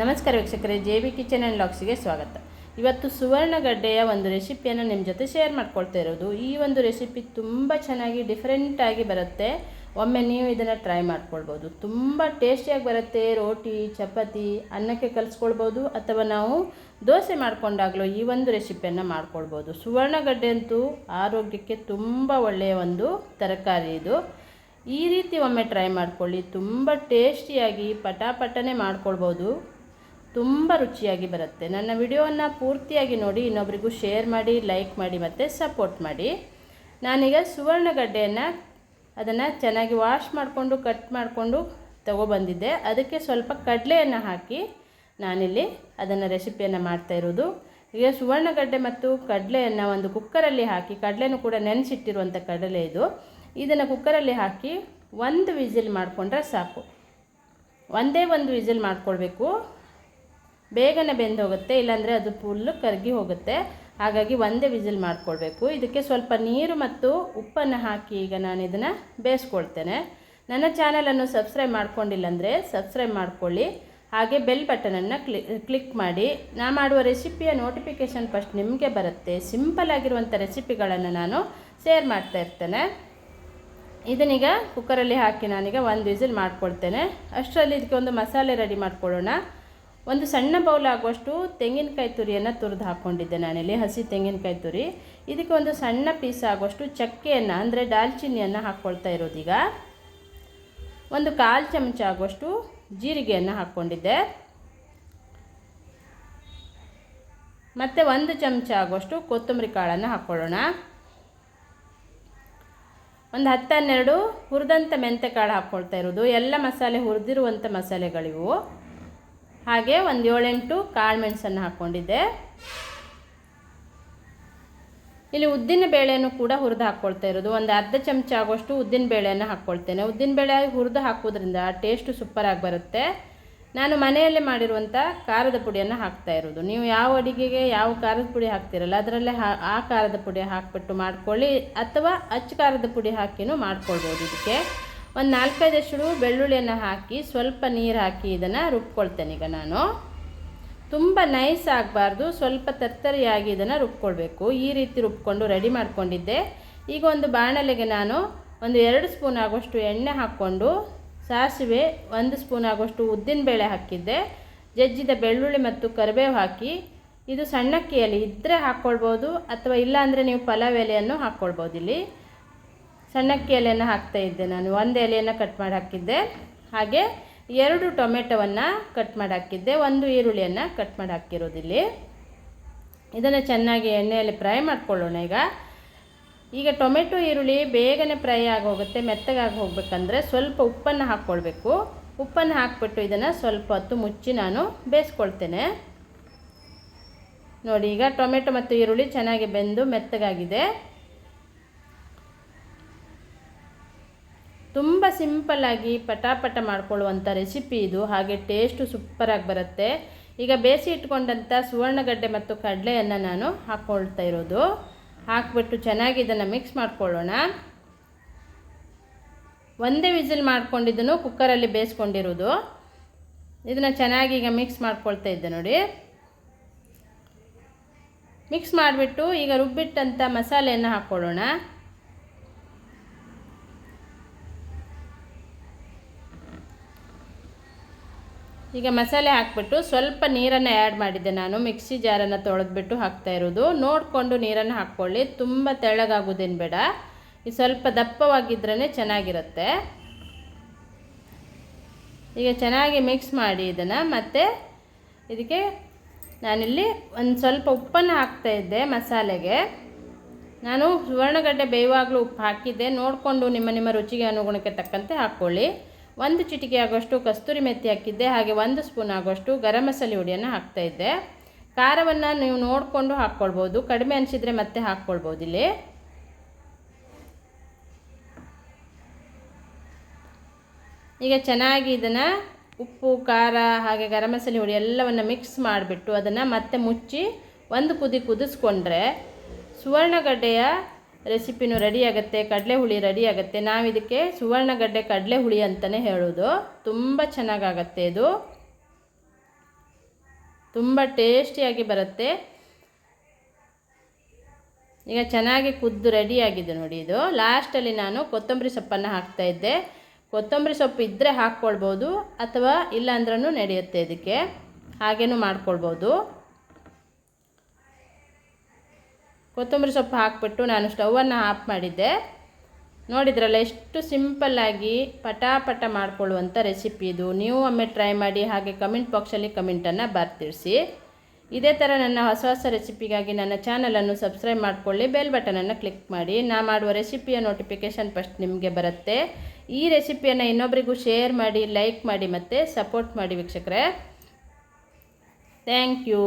ನಮಸ್ಕಾರ ವೀಕ್ಷಕರೇ, J B kitchen and ಲಾಕ್ಸಿಗೆ ಸ್ವಾಗತ. ಇವತ್ತು ಸುವರ್ಣಗಡ್ಡೆಯ ಒಂದು ರೆಸಿಪಿಯನ್ನು ನಿಮ್ಮ ಜೊತೆ ಶೇರ್ ಮಾಡ್ಕೊಳ್ತಾ ಇರೋದು. ಈ ಒಂದು ರೆಸಿಪಿ ತುಂಬ ಚೆನ್ನಾಗಿ ಡಿಫ್ರೆಂಟಾಗಿ ಬರುತ್ತೆ. ಒಮ್ಮೆ ನೀವು ಇದನ್ನು ಟ್ರೈ ಮಾಡ್ಕೊಳ್ಬೋದು. ತುಂಬ ಟೇಸ್ಟಿಯಾಗಿ ಬರುತ್ತೆ. ರೋಟಿ, ಚಪಾತಿ, ಅನ್ನಕ್ಕೆ ಕಲಿಸ್ಕೊಳ್ಬೋದು ಅಥವಾ ನಾವು ದೋಸೆ ಮಾಡಿಕೊಂಡಾಗಲೂ ಈ ಒಂದು ರೆಸಿಪಿಯನ್ನು ಮಾಡ್ಕೊಳ್ಬೋದು. ಸುವರ್ಣಗಡ್ಡೆ ಅಂತೂ ಆರೋಗ್ಯಕ್ಕೆ ತುಂಬ ಒಳ್ಳೆಯ ಒಂದು ತರಕಾರಿ ಇದು. ಈ ರೀತಿ ಒಮ್ಮೆ ಟ್ರೈ ಮಾಡ್ಕೊಳ್ಳಿ. ತುಂಬ ಟೇಸ್ಟಿಯಾಗಿ ಪಟಾಪಟನೆ ಮಾಡ್ಕೊಳ್ಬೋದು. ತುಂಬ ರುಚಿಯಾಗಿ ಬರುತ್ತೆ. ನನ್ನ ವಿಡಿಯೋವನ್ನು ಪೂರ್ತಿಯಾಗಿ ನೋಡಿ, ಇನ್ನೊಬ್ರಿಗೂ ಶೇರ್ ಮಾಡಿ ಲೈಕ್ ಮಾಡಿ ಮತ್ತು ಸಪೋರ್ಟ್ ಮಾಡಿ. ನಾನೀಗ ಸುವರ್ಣಗಡ್ಡೆಯನ್ನು ಅದನ್ನು ಚೆನ್ನಾಗಿ ವಾಶ್ ಮಾಡಿಕೊಂಡು ಕಟ್ ಮಾಡಿಕೊಂಡು ತಗೊಬಂದಿದ್ದೆ. ಅದಕ್ಕೆ ಸ್ವಲ್ಪ ಕಡಲೆಯನ್ನು ಹಾಕಿ ನಾನಿಲ್ಲಿ ಅದನ್ನು ರೆಸಿಪಿಯನ್ನು ಮಾಡ್ತಾ ಇರೋದು. ಈಗ ಸುವರ್ಣಗಡ್ಡೆ ಮತ್ತು ಕಡಲೆಯನ್ನು ಒಂದು ಕುಕ್ಕರಲ್ಲಿ ಹಾಕಿ, ಕಡಲೆನೂ ಕೂಡ ನೆನೆಸಿಟ್ಟಿರುವಂಥ ಕಡಲೆ ಇದು. ಇದನ್ನು ಕುಕ್ಕರಲ್ಲಿ ಹಾಕಿ ಒಂದು ವಿಸಿಲ್ ಮಾಡಿಕೊಂಡ್ರೆ ಸಾಕು. ಒಂದೇ ಒಂದು ವಿಸಿಲ್ ಮಾಡ್ಕೊಳ್ಬೇಕು. ಬೇಗನೆ ಬೆಂದೋಗುತ್ತೆ ಇಲ್ಲಾಂದರೆ ಅದು ಫುಲ್ಲು ಕರಗಿ ಹೋಗುತ್ತೆ. ಹಾಗಾಗಿ ಒಂದೇ ವಿಸಿಲ್ ಮಾಡಿಕೊಳ್ಬೇಕು ಇದಕ್ಕೆ ಸ್ವಲ್ಪ ನೀರು ಮತ್ತು ಉಪ್ಪನ್ನು ಹಾಕಿ ಈಗ ನಾನು ಇದನ್ನು ಬೇಯಿಸ್ಕೊಳ್ತೇನೆ. ನನ್ನ ಚಾನಲನ್ನು ಸಬ್ಸ್ಕ್ರೈಬ್ ಮಾಡ್ಕೊಂಡಿಲ್ಲ ಅಂದರೆ ಸಬ್ಸ್ಕ್ರೈಬ್ ಮಾಡ್ಕೊಳ್ಳಿ. ಹಾಗೆ ಬೆಲ್ ಬಟನನ್ನು ಕ್ಲಿ ಕ್ಲಿಕ್ ಮಾಡಿ. ನಾ ಮಾಡುವ ರೆಸಿಪಿಯ ನೋಟಿಫಿಕೇಷನ್ ಫಸ್ಟ್ ನಿಮಗೆ ಬರುತ್ತೆ. ಸಿಂಪಲ್ ಆಗಿರುವಂಥ ರೆಸಿಪಿಗಳನ್ನು ನಾನು ಶೇರ್ ಮಾಡ್ತಾ ಇರ್ತೇನೆ. ಇದನ್ನೀಗ ಕುಕ್ಕರಲ್ಲಿ ಹಾಕಿ ನಾನೀಗ ಒಂದು ವಿಸಿಲ್ ಮಾಡ್ಕೊಳ್ತೇನೆ. ಅಷ್ಟರಲ್ಲಿ ಇದಕ್ಕೆ ಒಂದು ಮಸಾಲೆ ರೆಡಿ ಮಾಡ್ಕೊಳ್ಳೋಣ. ಒಂದು ಸಣ್ಣ ಬೌಲ್ ಆಗುವಷ್ಟು ತೆಂಗಿನಕಾಯಿ ತುರಿಯನ್ನು ತುರಿದು ಹಾಕ್ಕೊಂಡಿದ್ದೆ ನಾನಿಲ್ಲಿ, ಹಸಿ ತೆಂಗಿನಕಾಯಿ ತುರಿ. ಇದಕ್ಕೆ ಒಂದು ಸಣ್ಣ ಪೀಸ್ ಆಗುವಷ್ಟು ಚಕ್ಕೆಯನ್ನು, ಅಂದರೆ ದಾಲ್ಚಿನ್ನಿಯನ್ನು ಹಾಕ್ಕೊಳ್ತಾ ಇರೋದೀಗ. ಒಂದು ಕಾಲು ಚಮಚ ಆಗುವಷ್ಟು ಜೀರಿಗೆಯನ್ನು ಹಾಕ್ಕೊಂಡಿದ್ದೆ ಮತ್ತು ಒಂದು ಚಮಚ ಆಗುವಷ್ಟು ಕೊತ್ತಂಬರಿ ಕಾಳನ್ನು ಹಾಕ್ಕೊಳ್ಳೋಣ ಒಂದು ಹತ್ತು ಹನ್ನೆರಡು ಹುರಿದಂಥ ಮೆಂತೆ ಕಾಳು ಹಾಕ್ಕೊಳ್ತಾ ಇರೋದು. ಎಲ್ಲ ಮಸಾಲೆ ಹುರಿದಿರುವಂಥ ಮಸಾಲೆಗಳಿವು. ಹಾಗೆ ಒಂದು ಏಳೆಂಟು ಕಾಳು ಮೆಣಸನ್ನು ಹಾಕ್ಕೊಂಡಿದ್ದೆ. ಇಲ್ಲಿ ಉದ್ದಿನ ಬೇಳೆಯನ್ನು ಕೂಡ ಹುರಿದು ಹಾಕ್ಕೊಳ್ತಾ ಇರೋದು. ಒಂದು ಅರ್ಧ ಚಮಚ ಆಗೋಷ್ಟು ಉದ್ದಿನ ಬೇಳೆಯನ್ನು ಹಾಕ್ಕೊಳ್ತೇನೆ. ಉದ್ದಿನ ಬೇಳೆ ಹುರಿದು ಹಾಕೋದ್ರಿಂದ ಟೇಸ್ಟು ಸೂಪರಾಗಿ ಬರುತ್ತೆ. ನಾನು ಮನೆಯಲ್ಲೇ ಮಾಡಿರುವಂಥ ಖಾರದ ಪುಡಿಯನ್ನು ಹಾಕ್ತಾ ಇರೋದು. ನೀವು ಯಾವ ಅಡುಗೆಗೆ ಯಾವ ಖಾರದ ಪುಡಿ ಹಾಕ್ತಿರಲ್ಲ, ಅದರಲ್ಲೇ ಆ ಖಾರದ ಪುಡಿ ಹಾಕಿಬಿಟ್ಟು ಮಾಡ್ಕೊಳ್ಳಿ, ಅಥವಾ ಅಚ್ಚ ಖಾರದ ಪುಡಿ ಹಾಕಿನೂ ಮಾಡ್ಕೊಳ್ಬೋದು ಇದಕ್ಕೆ. ಒಂದು ನಾಲ್ಕೈದಷ್ಟು ಬೆಳ್ಳುಳ್ಳಿಯನ್ನು ಹಾಕಿ ಸ್ವಲ್ಪ ನೀರು ಹಾಕಿ ಇದನ್ನು ರುಬ್ಕೊಳ್ತೇನೆ ಈಗ ನಾನು. ತುಂಬ ನೈಸ್ ಆಗಬಾರ್ದು, ಸ್ವಲ್ಪ ತರ್ತರಿಯಾಗಿ ಇದನ್ನು ರುಬ್ಕೊಳ್ಬೇಕು. ಈ ರೀತಿ ರುಬ್ಕೊಂಡು ರೆಡಿ ಮಾಡಿಕೊಂಡಿದ್ದೆ. ಈಗ ಒಂದು ಬಾಣಲೆಗೆ ನಾನು ಒಂದು ಎರಡು ಸ್ಪೂನ್ ಆಗೋಷ್ಟು ಎಣ್ಣೆ ಹಾಕ್ಕೊಂಡು ಸಾಸಿವೆ, ಒಂದು ಸ್ಪೂನ್ ಆಗೋಷ್ಟು ಉದ್ದಿನಬೇಳೆ ಹಾಕಿದ್ದೆ. ಜಜ್ಜಿದ ಬೆಳ್ಳುಳ್ಳಿ ಮತ್ತು ಕರಿಬೇವು ಹಾಕಿ ಇದು ಸಣ್ಣಕ್ಕಿಯಲ್ಲಿ ಇದ್ದರೆ ಹಾಕ್ಕೊಳ್ಬೋದು, ಅಥವಾ ಇಲ್ಲಾಂದರೆ ನೀವು ಪಲಾವ್ ಎಲೆಯನ್ನು ಹಾಕ್ಕೊಳ್ಬೋದು ಇಲ್ಲಿ ಸಣ್ಣಕ್ಕಿ ಎಲೆಯನ್ನು ಹಾಕ್ತಾ ಇದ್ದೆ ನಾನು. ಒಂದು ಎಲೆಯನ್ನು ಕಟ್ ಮಾಡಿ ಹಾಕಿದ್ದೆ. ಹಾಗೆ ಎರಡು ಟೊಮೆಟೊವನ್ನು ಕಟ್ ಮಾಡಿ ಹಾಕಿದ್ದೆ. ಒಂದು ಈರುಳ್ಳಿಯನ್ನು ಕಟ್ ಮಾಡಿ ಹಾಕಿರೋದಿಲ್ಲಿ. ಇದನ್ನು ಚೆನ್ನಾಗಿ ಎಣ್ಣೆಯಲ್ಲಿ ಫ್ರೈ ಮಾಡ್ಕೊಳ್ಳೋಣ ಈಗ. ಈಗ ಟೊಮೆಟೊ, ಈರುಳ್ಳಿ ಬೇಗನೆ ಫ್ರೈ ಆಗೋಗುತ್ತೆ, ಮೆತ್ತಗಾಗಿ ಹೋಗಬೇಕಂದ್ರೆ ಸ್ವಲ್ಪ ಉಪ್ಪನ್ನು ಹಾಕ್ಕೊಳ್ಬೇಕು. ಉಪ್ಪನ್ನು ಹಾಕ್ಬಿಟ್ಟು ಇದನ್ನು ಸ್ವಲ್ಪ ಹೊತ್ತು ಮುಚ್ಚಿ ನಾನು ಬೇಯಿಸ್ಕೊಳ್ತೇನೆ. ನೋಡಿ, ಈಗ ಟೊಮೆಟೊ ಮತ್ತು ಈರುಳ್ಳಿ ಚೆನ್ನಾಗಿ ಬೆಂದು ಮೆತ್ತಗಾಗಿದೆ. ತುಂಬ ಸಿಂಪಲ್ಲಾಗಿ ಪಟಾಪಟ ಮಾಡ್ಕೊಳ್ಳುವಂಥ ರೆಸಿಪಿ ಇದು. ಹಾಗೆ ಟೇಸ್ಟು ಸೂಪರಾಗಿ ಬರುತ್ತೆ. ಈಗ ಬೇಯಿಸಿ ಇಟ್ಕೊಂಡಂಥ ಸುವರ್ಣಗಡ್ಡೆ ಮತ್ತು ಕಡಲೆಯನ್ನು ನಾನು ಹಾಕ್ಕೊಳ್ತಾ ಇರೋದು. ಹಾಕ್ಬಿಟ್ಟು ಚೆನ್ನಾಗಿ ಇದನ್ನು ಮಿಕ್ಸ್ ಮಾಡ್ಕೊಳ್ಳೋಣ. ಒಂದೇ ವಿಸಿಲ್ ಮಾಡ್ಕೊಂಡಿದ್ದನು ಕುಕ್ಕರಲ್ಲಿ ಬೇಯಿಸ್ಕೊಂಡಿರೋದು. ಇದನ್ನು ಚೆನ್ನಾಗಿ ಈಗ ಮಿಕ್ಸ್ ಮಾಡ್ಕೊಳ್ತಾ ಇದ್ದೆ ನೋಡಿ. ಮಿಕ್ಸ್ ಮಾಡಿಬಿಟ್ಟು ಈಗ ರುಬ್ಬಿಟ್ಟಂಥ ಮಸಾಲೆಯನ್ನು ಹಾಕ್ಕೊಳ್ಳೋಣ. ಈಗ ಮಸಾಲೆ ಹಾಕ್ಬಿಟ್ಟು ಸ್ವಲ್ಪ ನೀರನ್ನು ಆ್ಯಡ್ ಮಾಡಿದ್ದೆ ನಾನು. ಮಿಕ್ಸಿ ಜಾರನ್ನು ತೊಳೆದ್ಬಿಟ್ಟು ಹಾಕ್ತಾ ಇರೋದು. ನೋಡಿಕೊಂಡು ನೀರನ್ನು ಹಾಕ್ಕೊಳ್ಳಿ. ತುಂಬ ತೆಳ್ಳಗಾಗೋದೇನು ಬೇಡ. ಈ ಸ್ವಲ್ಪ ದಪ್ಪವಾಗಿದ್ರೇ ಚೆನ್ನಾಗಿರುತ್ತೆ. ಈಗ ಚೆನ್ನಾಗಿ ಮಿಕ್ಸ್ ಮಾಡಿ ಇದನ್ನು. ಮತ್ತು ಇದಕ್ಕೆ ನಾನಿಲ್ಲಿ ಒಂದು ಸ್ವಲ್ಪ ಉಪ್ಪನ್ನು ಹಾಕ್ತಾ ಇದ್ದೆ ಮಸಾಲೆಗೆ. ನಾನು ಸುವರ್ಣಗಡ್ಡೆ ಬೇಯುವಾಗಲೂ ಉಪ್ಪು ಹಾಕಿದ್ದೆ. ನೋಡಿಕೊಂಡು ನಿಮ್ಮ ನಿಮ್ಮ ರುಚಿಗೆ ಅನುಗುಣಕ್ಕೆ ತಕ್ಕಂತೆ ಹಾಕ್ಕೊಳ್ಳಿ. ಒಂದು ಚಿಟಿಕೆ ಆಗೋಷ್ಟು ಕಸ್ತೂರಿ ಮೆತ್ತಿ ಹಾಕಿದ್ದೆ, ಹಾಗೆ ಒಂದು ಸ್ಪೂನ್ ಆಗೋಷ್ಟು ಗರಂ ಮಸಾಲೆ ಹುಡಿಯನ್ನು ಹಾಕ್ತಾಯಿದ್ದೆ ಖಾರವನ್ನು ನೀವು ನೋಡಿಕೊಂಡು ಹಾಕ್ಕೊಳ್ಬೋದು, ಕಡಿಮೆ ಅನಿಸಿದರೆ ಮತ್ತೆ ಹಾಕ್ಕೊಳ್ಬೋದು ಇಲ್ಲಿ. ಈಗ ಚೆನ್ನಾಗಿ ಇದನ್ನು ಉಪ್ಪು, ಖಾರ, ಹಾಗೆ ಗರಂ ಮಸಾಲೆ ಹುಡಿ ಎಲ್ಲವನ್ನು ಮಿಕ್ಸ್ ಮಾಡಿಬಿಟ್ಟು ಅದನ್ನು ಮತ್ತೆ ಮುಚ್ಚಿ ಒಂದು ಕುದಿ ಕುದಿಸ್ಕೊಂಡ್ರೆ ಸುವರ್ಣಗಡ್ಡೆಯ ರೆಸಿಪಿನೂ ರೆಡಿ ಆಗುತ್ತೆ, ಕಡಲೆ ಹುಳಿ ರೆಡಿ ಆಗುತ್ತೆ. ನಾವು ಇದಕ್ಕೆ ಸುವರ್ಣಗಡ್ಡೆ ಕಡಲೆ ಹುಳಿ ಅಂತಲೇ ಹೇಳೋದು. ತುಂಬ ಚೆನ್ನಾಗಾಗತ್ತೆ ಇದು. ತುಂಬ ಟೇಸ್ಟಿಯಾಗಿ ಬರುತ್ತೆ. ಈಗ ಚೆನ್ನಾಗಿ ಕುದ್ದು ರೆಡಿಯಾಗಿದೆ ನೋಡಿ ಇದು. ಲಾಸ್ಟಲ್ಲಿ ನಾನು ಕೊತ್ತಂಬರಿ ಸೊಪ್ಪನ್ನು ಹಾಕ್ತಾಯಿದ್ದೆ ಕೊತ್ತಂಬರಿ ಸೊಪ್ಪು ಇದ್ದರೆ ಹಾಕ್ಕೊಳ್ಬೋದು ಅಥವಾ ಇಲ್ಲಾಂದ್ರೂ ನಡೆಯುತ್ತೆ ಇದಕ್ಕೆ. ಹಾಗೇನೂ ಮಾಡ್ಕೊಳ್ಬೋದು. ಕೊತ್ತಂಬರಿ ಸೊಪ್ಪು ಹಾಕ್ಬಿಟ್ಟು ನಾನು ಸ್ಟವನ್ನು ಆಫ್ ಮಾಡಿದ್ದೆ. ನೋಡಿದ್ರಲ್ಲ ಎಷ್ಟು ಸಿಂಪಲ್ಲಾಗಿ ಪಟಾಪಟ ಮಾಡಿಕೊಳ್ಳುವಂಥ ರೆಸಿಪಿ ಇದು. ನೀವು ಒಮ್ಮೆ ಟ್ರೈ ಮಾಡಿ, ಹಾಗೆ ಕಮೆಂಟ್ ಬಾಕ್ಸಲ್ಲಿ ಕಮೆಂಟನ್ನು ಬರ್ತಿರಿಸಿ. ಇದೇ ಥರ ನನ್ನ ಹೊಸ ಹೊಸ ರೆಸಿಪಿಗಾಗಿ ನನ್ನ ಚಾನಲನ್ನು ಸಬ್ಸ್ಕ್ರೈಬ್ ಮಾಡಿಕೊಳ್ಳಿ, ಬೆಲ್ ಬಟನನ್ನು ಕ್ಲಿಕ್ ಮಾಡಿ. ನಾ ಮಾಡುವ ರೆಸಿಪಿಯ ನೋಟಿಫಿಕೇಷನ್ ಫಸ್ಟ್ ನಿಮಗೆ ಬರುತ್ತೆ. ಈ ರೆಸಿಪಿಯನ್ನು ಇನ್ನೊಬ್ಬರಿಗೂ ಶೇರ್ ಮಾಡಿ, ಲೈಕ್ ಮಾಡಿ ಮತ್ತು ಸಪೋರ್ಟ್ ಮಾಡಿ ವೀಕ್ಷಕರೇ. Thank you.